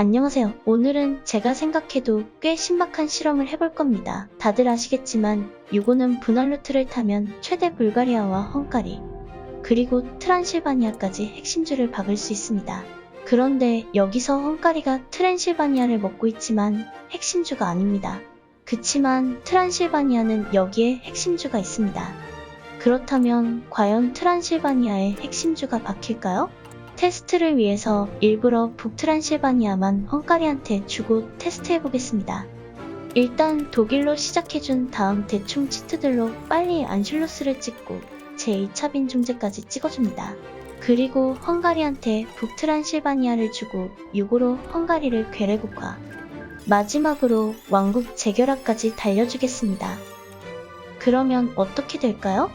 안녕하세요. 오늘은 제가 생각해도 꽤 신박한 실험을 해볼 겁니다. 다들 아시겠지만 유고는 분할 루트를 타면 최대 불가리아와 헝가리 그리고 트란실바니아까지 핵심줄을 박을 수 있습니다. 그런데 여기서 헝가리가 트랜실바니아를 먹고 있지만 핵심주가 아닙니다. 그치만 트란실바니아는 여기에 핵심주가 있습니다. 그렇다면 과연 트란실바니아에 핵심주가 박힐까요? 테스트를 위해서 일부러 북트란실바니아만 헝가리한테 주고 테스트해보겠습니다. 일단 독일로 시작해준 다음 대충 치트들로 빨리 안슐로스를 찍고 제2차 빈중제까지 찍어줍니다. 그리고 헝가리한테 북트란실바니아를 주고 유고로 헝가리를 괴뢰국화 마지막으로 왕국 재결합까지 달려주겠습니다. 그러면 어떻게 될까요?